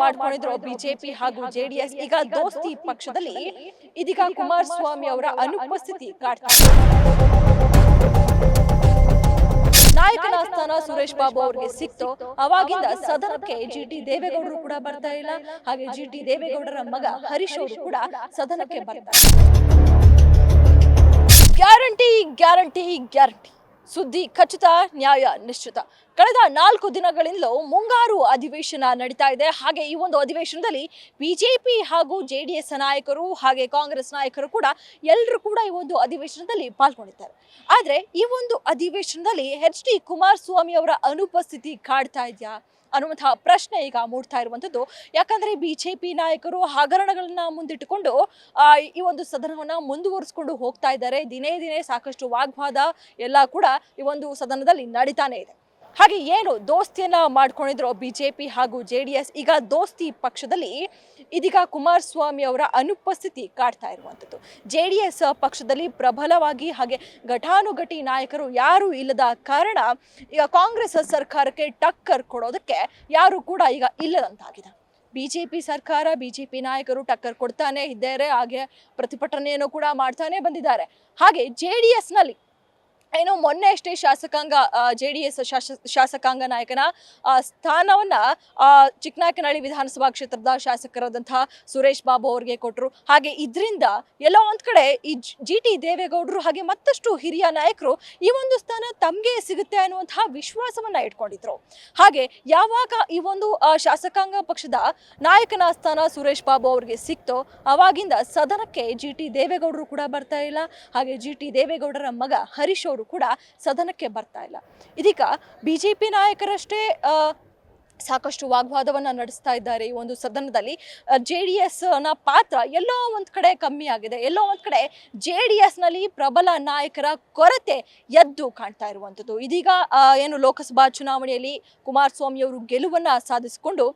ಮಾಡ್ಕೊಂಡಿದ್ರು ಬಿಜೆಪಿ ಹಾಗೂ ಜೆಡಿಎಸ್. ಈಗ ದೋಸ್ತಿ ಪಕ್ಷದಲ್ಲಿ ಇದೀಗ ಕುಮಾರಸ್ವಾಮಿ ಅವರ ಅನುಪಸ್ಥಿತಿ. ನಾಯಕನ ಸ್ಥಾನ ಸುರೇಶ್ ಬಾಬು ಅವರಿಗೆ ಸಿಕ್ತು. ಅವಾಗಿಂದ ಸದನಕ್ಕೆ ಜಿ ಟಿ ದೇವೇಗೌಡರು ಕೂಡ ಬರ್ತಾ ಇಲ್ಲ. ಹಾಗೆ ಜಿ ಟಿ ದೇವೇಗೌಡರ ಮಗ ಹರೀಶ್ ಅವರು ಕೂಡ ಸದನಕ್ಕೆ ಬರ್ತಾ ಇಲ್ಲ ಗ್ಯಾರಂಟಿ ಗ್ಯಾರಂಟಿ ಗ್ಯಾರಂಟಿ. ಸುದ್ದಿ ಖಚಿತ, ನ್ಯಾಯ ನಿಶ್ಚಿತ. ಕಳೆದ ನಾಲ್ಕು ದಿನಗಳಿಂದಲೂ ಮುಂಗಾರು ಅಧಿವೇಶನ ನಡೀತಾ ಇದೆ. ಹಾಗೆ ಈ ಒಂದು ಅಧಿವೇಶನದಲ್ಲಿ ಬಿಜೆಪಿ ಹಾಗೂ ಜೆ ಡಿ ಎಸ್ ನಾಯಕರು ಹಾಗೆ ಕಾಂಗ್ರೆಸ್ ನಾಯಕರು ಕೂಡ ಎಲ್ಲರೂ ಕೂಡ ಈ ಒಂದು ಅಧಿವೇಶನದಲ್ಲಿ ಪಾಲ್ಗೊಂಡಿದ್ದಾರೆ. ಆದರೆ ಈ ಒಂದು ಅಧಿವೇಶನದಲ್ಲಿ ಎಚ್ ಡಿ ಕುಮಾರಸ್ವಾಮಿ ಅವರ ಅನುಪಸ್ಥಿತಿ ಕಾಡ್ತಾ ಇದೆಯಾ? ಅನ್ನುವಂತಹ ಪ್ರಶ್ನೆ ಈಗ ಮೂಡ್ತಾ ಇರುವಂಥದ್ದು. ಯಾಕಂದ್ರೆ ಬಿಜೆಪಿ ನಾಯಕರು ಹಗರಣಗಳನ್ನ ಮುಂದಿಟ್ಟುಕೊಂಡು ಈ ಒಂದು ಸದನವನ್ನ ಮುಂದುವರಿಸಿಕೊಂಡು ಹೋಗ್ತಾ ಇದ್ದಾರೆ. ದಿನೇ ದಿನೇ ಸಾಕಷ್ಟು ವಾಗ್ವಾದ ಎಲ್ಲ ಕೂಡ ಈ ಒಂದು ಸದನದಲ್ಲಿ ನಡೀತಾನೆ ಇದೆ. ಹಾಗೆ ಏನು ದೋಸ್ತಿಯನ್ನ ಮಾಡ್ಕೊಂಡಿದ್ರು ಬಿಜೆಪಿ ಹಾಗೂ ಜೆ ಡಿ ಎಸ್ ಈಗ ದೋಸ್ತಿ ಪಕ್ಷದಲ್ಲಿ ಇದೀಗ ಕುಮಾರಸ್ವಾಮಿ ಅವರ ಅನುಪಸ್ಥಿತಿ ಕಾಡ್ತಾ ಇರುವಂಥದ್ದು. ಜೆ ಡಿ ಎಸ್ ಪಕ್ಷದಲ್ಲಿ ಪ್ರಬಲವಾಗಿ ಹಾಗೆ ಘಟಾನುಘಟಿ ನಾಯಕರು ಯಾರು ಇಲ್ಲದ ಕಾರಣ ಈಗ ಕಾಂಗ್ರೆಸ್ ಸರ್ಕಾರಕ್ಕೆ ಟಕ್ಕರ್ ಕೊಡೋದಕ್ಕೆ ಯಾರು ಕೂಡ ಈಗ ಇಲ್ಲದಂತಾಗಿದೆ. ಬಿಜೆಪಿ ಸರ್ಕಾರ, ಬಿಜೆಪಿ ನಾಯಕರು ಟಕ್ಕರ್ ಕೊಡ್ತಾನೆ ಇದ್ದಾರೆ, ಹಾಗೆ ಪ್ರತಿಭಟನೆಯನ್ನು ಕೂಡ ಮಾಡ್ತಾನೆ ಬಂದಿದ್ದಾರೆ. ಹಾಗೆ ಜೆ ಡಿ ಎಸ್ನಲ್ಲಿ ಏನು ಮೊನ್ನೆ ಅಷ್ಟೇ ಶಾಸಕಾಂಗ ಜೆ ಡಿ ಎಸ್ ಶಾಸಕಾಂಗ ನಾಯಕನ ಸ್ಥಾನವನ್ನ ಚಿಕ್ಕನಾಯಕನಹಳ್ಳಿ ವಿಧಾನಸಭಾ ಕ್ಷೇತ್ರದ ಶಾಸಕರಾದಂತಹ ಸುರೇಶ್ ಬಾಬು ಅವರಿಗೆ ಕೊಟ್ಟರು ಹಾಗೆ ಇದರಿಂದ ಎಲ್ಲೋ ಒಂದು ಕಡೆ ಈ ಜಿ ಟಿ ದೇವೇಗೌಡರು ಹಾಗೆ ಮತ್ತಷ್ಟು ಹಿರಿಯ ನಾಯಕರು ಈ ಒಂದು ಸ್ಥಾನ ತಮಗೆ ಸಿಗುತ್ತೆ ಅನ್ನುವಂತಹ ವಿಶ್ವಾಸವನ್ನ ಇಟ್ಕೊಂಡಿದ್ರು. ಹಾಗೆ ಯಾವಾಗ ಈ ಒಂದು ಶಾಸಕಾಂಗ ಪಕ್ಷದ ನಾಯಕನ ಸ್ಥಾನ ಸುರೇಶ್ ಬಾಬು ಅವರಿಗೆ ಸಿಕ್ತೋ, ಅವಾಗಿಂದ ಸದನಕ್ಕೆ ಜಿ ಟಿ ದೇವೇಗೌಡರು ಕೂಡ ಬರ್ತಾ ಇಲ್ಲ. ಹಾಗೆ ಜಿ ಟಿ ದೇವೇಗೌಡರ ಮಗ ಹರೀಶ್ ಅವರು ಕೂಡ ಸದನಕ್ಕೆ ಬರ್ತಾ ಇಲ್ಲ. ಇದೀಗ ಬಿಜೆಪಿ ನಾಯಕರಷ್ಟೇ ಸಾಕಷ್ಟು ವಾಗ್ವಾದವನ್ನ ನಡೆಸ್ತಾ ಇದ್ದಾರೆ ಈ ಒಂದು ಸದನದಲ್ಲಿ. ಜೆ ಡಿ ಎಸ್ನ ಪಾತ್ರ ಎಲ್ಲೋ ಒಂದು ಕಡೆ ಕಮ್ಮಿ ಆಗಿದೆ. ಎಲ್ಲೋ ಒಂದು ಕಡೆ ಜೆ ಡಿ ಎಸ್ನಲ್ಲಿ ಪ್ರಬಲ ನಾಯಕರ ಕೊರತೆ ಎದ್ದು ಕಾಣ್ತಾ ಇರುವಂಥದ್ದು. ಇದೀಗ ಏನು ಲೋಕಸಭಾ ಚುನಾವಣೆಯಲ್ಲಿ ಕುಮಾರಸ್ವಾಮಿ ಅವರು ಗೆಲುವನ್ನ ಸಾಧಿಸಿಕೊಂಡು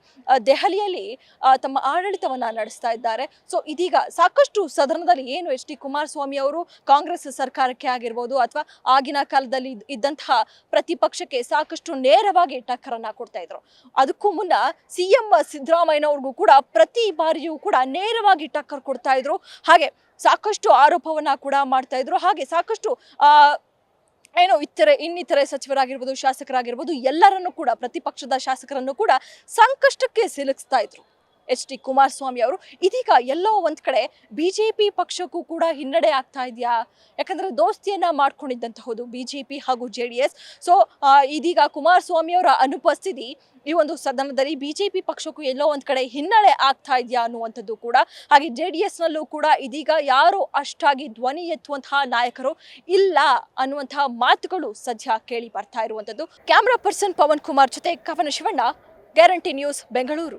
ದೆಹಲಿಯಲ್ಲಿ ತಮ್ಮ ಆಡಳಿತವನ್ನ ನಡೆಸ್ತಾ ಇದ್ದಾರೆ. ಸೊ, ಇದೀಗ ಸಾಕಷ್ಟು ಸದನದಲ್ಲಿ ಏನು ಎಚ್ ಡಿ ಕುಮಾರಸ್ವಾಮಿ ಅವರು ಕಾಂಗ್ರೆಸ್ ಸರ್ಕಾರಕ್ಕೆ ಆಗಿರ್ಬೋದು ಅಥವಾ ಆಗಿನ ಕಾಲದಲ್ಲಿ ಇದ್- ಇದ್ದಂತಹ ಪ್ರತಿಪಕ್ಷಕ್ಕೆ ಸಾಕಷ್ಟು ನೇರವಾಗಿ ಟಕ್ಕರನ್ನ ಕೊಡ್ತಾ ಇದ್ರು. ಅದಕ್ಕೂ ಮುನ್ನ ಸಿ ಎಂ ಸಿದ್ದರಾಮಯ್ಯನವ್ರಿಗೂ ಕೂಡ ಪ್ರತಿ ಬಾರಿಯೂ ಕೂಡ ನೇರವಾಗಿ ಟಕ್ಕರ್ ಕೊಡ್ತಾ ಇದ್ರು. ಹಾಗೆ ಸಾಕಷ್ಟು ಆರೋಪವನ್ನ ಕೂಡ ಮಾಡ್ತಾ ಇದ್ರು. ಹಾಗೆ ಸಾಕಷ್ಟು ಏನು ಇತರೆ ಇನ್ನಿತರೆ ಸಚಿವರಾಗಿರ್ಬೋದು, ಶಾಸಕರಾಗಿರ್ಬೋದು, ಎಲ್ಲರನ್ನು ಕೂಡ, ಪ್ರತಿಪಕ್ಷದ ಶಾಸಕರನ್ನು ಕೂಡ ಸಂಕಷ್ಟಕ್ಕೆ ಸಿಲುಕಿಸ್ತಾ ಇದ್ರು. ಎಚ್ ಡಿ ಕುಮಾರಸ್ವಾಮಿ ಅವರು. ಇದೀಗ ಎಲ್ಲೋ ಒಂದು ಕಡೆ ಬಿಜೆಪಿ ಪಕ್ಷಕ್ಕೂ ಕೂಡ ಹಿನ್ನಡೆ ಆಗ್ತಾ ಇದೆಯಾ? ಯಾಕಂದ್ರೆ ದೋಸ್ತಿಯನ್ನ ಮಾಡ್ಕೊಂಡಿದ್ದಂತಹದ್ದು ಬಿಜೆಪಿ ಹಾಗೂ ಜೆ ಡಿ ಎಸ್. ಸೊ ಇದೀಗ ಕುಮಾರಸ್ವಾಮಿ ಅವರ ಅನುಪಸ್ಥಿತಿ ಈ ಒಂದು ಸದನದಲ್ಲಿ ಬಿಜೆಪಿ ಪಕ್ಷಕ್ಕೂ ಎಲ್ಲೋ ಒಂದು ಕಡೆ ಹಿನ್ನಡೆ ಆಗ್ತಾ ಇದೆಯಾ ಅನ್ನುವಂಥದ್ದು ಕೂಡ, ಹಾಗೆ ಜೆ ಡಿ ಎಸ್ನಲ್ಲೂ ಕೂಡ ಇದೀಗ ಯಾರು ಅಷ್ಟಾಗಿ ಧ್ವನಿ ಎತ್ತುವಂತಹ ನಾಯಕರು ಇಲ್ಲ ಅನ್ನುವಂತಹ ಮಾತುಗಳು ಸದ್ಯ ಕೇಳಿ ಬರ್ತಾ ಇರುವಂಥದ್ದು. ಕ್ಯಾಮ್ರಾ ಪರ್ಸನ್ ಪವನ್ ಕುಮಾರ್ ಜೊತೆ Kavana Shivanna, guarantee news, Bengaluru.